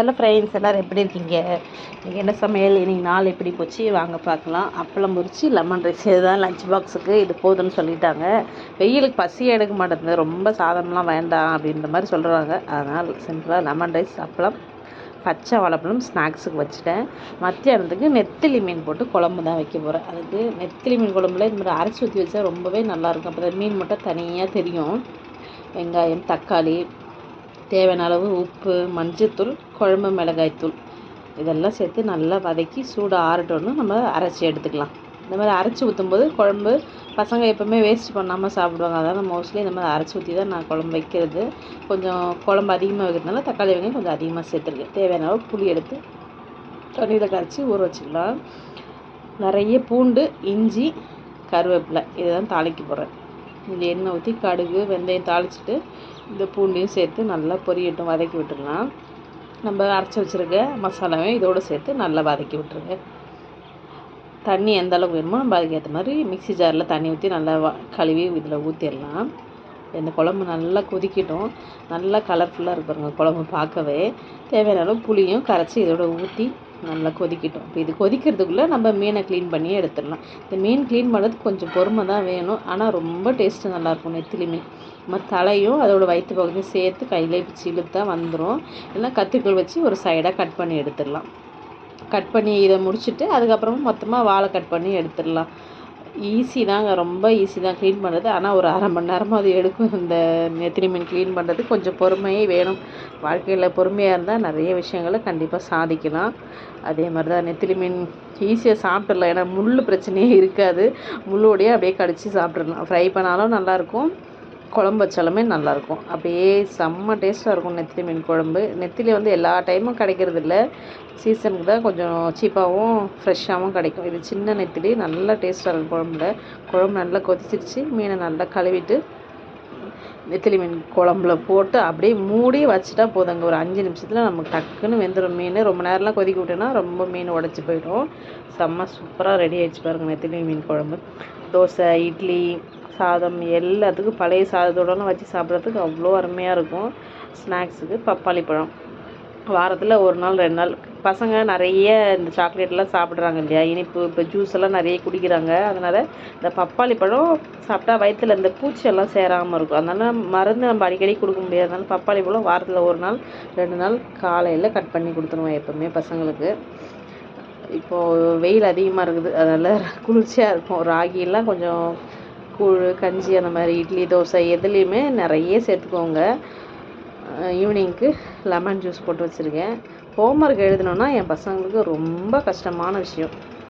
Hello friends எல்லோரும் எப்படி இருக்கீங்க? என்ன சமையல்? இன்றைக்கி நாள் எப்படி போச்சு? வாங்க பார்க்கலாம். அப்பளம் பொறிச்சு லெமன் ரைஸ் இதுதான் லஞ்ச் பாக்ஸுக்கு இது போதும்னு சொல்லிட்டாங்க. வெயிலுக்கு பசி எடுக்க மாட்டேங்குது. ரொம்ப சாதம்லாம் வேண்டாம் அப்படின்ற மாதிரி சொல்கிறாங்க அதனால் சிம்பிளாக லெமன் ரைஸ் அப்பளம் பச்சை வாழைப்பழம் ஸ்நாக்ஸுக்கு வச்சுட்டேன். மத்தியானத்துக்கு நெத்திலி மீன் போட்டு குழம்பு தான் வைக்க போகிறேன் அதுக்கு நெத்திலி மீன் குழம்புல இந்த மாதிரி அரைச்சி ஊற்றி வச்சா ரொம்பவே நல்லாயிருக்கும் அப்போ மீன் மட்டும் தனியாக தெரியும். வெங்காயம் தக்காளி தேவையான அளவு உப்பு மஞ்சத்தூள் குழம்பு மிளகாய்த்தூள் இதெல்லாம் சேர்த்து நல்லா வதக்கி சூடு ஆறட்டோன்னு நம்ம அரைச்சி எடுத்துக்கலாம். இந்த மாதிரி அரைச்சி ஊற்றும்போது குழம்பு பசங்க எப்போவுமே வேஸ்ட் பண்ணாமல் சாப்பிடுவாங்க. அதனால் மோஸ்ட்லி இந்த மாதிரி அரைச்சி ஊற்றி தான் நான் குழம்பு வைக்கிறது. கொஞ்சம் குழம்பு அதிகமாக வைக்கிறதுனால தக்காளி வெங்காயம் கொஞ்சம் அதிகமாக சேர்த்துருக்கேன். தேவையான அளவு புளி எடுத்து தண்ணியில் கரைச்சி ஊற வச்சுக்கலாம் நிறைய பூண்டு இஞ்சி கருவேப்பிலை. இதை தான் தாளிக்க போகிறேன் இந்த எண்ணெய் ஊற்றி கடுகு வெந்தயம் தாளிச்சிட்டு இந்த பூண்டையும் சேர்த்து நல்லா பொரியட்டும் வதக்கி விட்டுடலாம். நம்ம அரைச்சி வச்சுருக்க மசாலாவையும் இதோடு சேர்த்து நல்லா வதக்கி விட்டுருங்க. தண்ணி எந்த அளவுக்கு வேணுமோ நம்ம அதுக்கேற்ற மாதிரி மிக்ஸி ஜாரில் தண்ணி ஊற்றி நல்லா வ கழுவி இதில் ஊற்றிடலாம் இந்த குழம்பு நல்லா கொதிக்கட்டும். நல்லா கலர்ஃபுல்லாக இருக்கு குழம்பு பார்க்கவே. தேவையான அளவு புளியும் கரைச்சி இதோட ஊற்றி நல்லா கொதிக்கட்டும். இப்போ இது கொதிக்கிறதுக்குள்ளே நம்ம மீனை க்ளீன் பண்ணி எடுத்துடலாம். இந்த மீன் க்ளீன் பண்ணுறதுக்கு கொஞ்சம் பொறுமை தான் வேணும். ஆனால் ரொம்ப டேஸ்ட்டு நல்லாயிருக்கும் நெத்திலி மீன். நம்ம தலையும் அதோட வயிற்று பகுதியும் சேர்த்து கையிலே பிச்சு இழுத்தா வந்துடும் இல்லைன்னா கத்திரிக்கோல் வச்சு ஒரு சைடாக கட் பண்ணி எடுத்துடலாம். கட் பண்ணி இதை முடிச்சுட்டு அதுக்கப்புறமா மொத்தமாக வாழை கட் பண்ணி எடுத்துடலாம். ஈஸி தாங்க ரொம்ப ஈஸி தான் க்ளீன் பண்ணுறது ஆனால் ஒரு அரை மணி நேரமாக அது எடுக்கும் இந்த நெத்திலி மீன் க்ளீன் பண்ணுறது கொஞ்சம் பொறுமையே வேணும். வாழ்க்கையில் பொறுமையாக இருந்தால் நிறைய விஷயங்களை கண்டிப்பாக சாதிக்கலாம். அதே மாதிரி தான் நெத்திலி மீன் ஈஸியாக சாப்பிட்றலாம் ஏன்னா முள் பிரச்சனையே இருக்காது. முள்ளோடையே அப்படியே கடித்து சாப்பிட்றலாம் ஃப்ரை பண்ணாலும் நல்லாயிருக்கும் குழம்பு வச்சாலுமே நல்லாயிருக்கும். அப்படியே செம்ம டேஸ்ட்டாக இருக்கும் நெத்திலி மீன் குழம்பு. நெத்திலி வந்து எல்லா டைமும் கிடைக்கிறது இல்லை சீசனுக்கு தான் கொஞ்சம் சீப்பாகவும் ஃப்ரெஷ்ஷாகவும் கிடைக்கும். இது சின்ன நெத்திலி நல்லா டேஸ்ட்டாக இருக்கும் குழம்புல. குழம்பு நல்லா கொதிச்சிருச்சு மீனை நல்லா கழுவிட்டு நெத்திலி மீன் குழம்புல போட்டு அப்படியே மூடி வச்சுட்டா போதுங்க ஒரு அஞ்சு நிமிஷத்தில் நமக்கு டக்குன்னு வெந்துடும் மீன். ரொம்ப நேரம்லாம் கொதிக்க விட்டோன்னா ரொம்ப மீன் உடச்சி போயிடும். செம்ம சூப்பராக ரெடி ஆகிடுச்சு பாருங்கள் நெத்திலி மீன் குழம்பு. தோசை இட்லி சாதம் எல்லாத்துக்கும் பழைய சாதத்தோடலாம் வச்சு சாப்பிட்றதுக்கு அவ்வளோ அருமையாக இருக்கும். ஸ்நாக்ஸுக்கு பப்பாளி பழம். வாரத்தில் ஒரு நாள் ரெண்டு நாள். பசங்க நிறைய இந்த சாக்லேட்லாம் சாப்பிட்றாங்க இல்லையா? இனிப்பு இப்போ ஜூஸ் எல்லாம் நிறைய குடிக்கிறாங்க. அதனால் இந்த பப்பாளி பழம் சாப்பிட்டா வயிற்றில் இந்த பூச்சியெல்லாம் சேராமல் இருக்கும். அதனால் மருந்து நம்ம அடிக்கடி கொடுக்க முடியாதனால பப்பாளி பழம் வாரத்தில் ஒரு நாள் ரெண்டு நாள் காலையில் கட் பண்ணி கொடுத்துருவோம் எப்போவுமே பசங்களுக்கு. இப்போது வெயில் அதிகமாக இருக்குது. அதனால் குளிர்ச்சியாக இருக்கும். ராகியெல்லாம் கொஞ்சம் கூழ் கஞ்சி அந்த மாதிரி இட்லி தோசை எதுலேயுமே நிறைய சேர்த்துக்கோங்க. ஈவினிங்க்கு லெமன் ஜூஸ் போட்டு வச்சுருக்கேன். ஹோம்ஒர்க் எழுதணுன்னா என் பசங்களுக்கு ரொம்ப கஷ்டமான விஷயம்.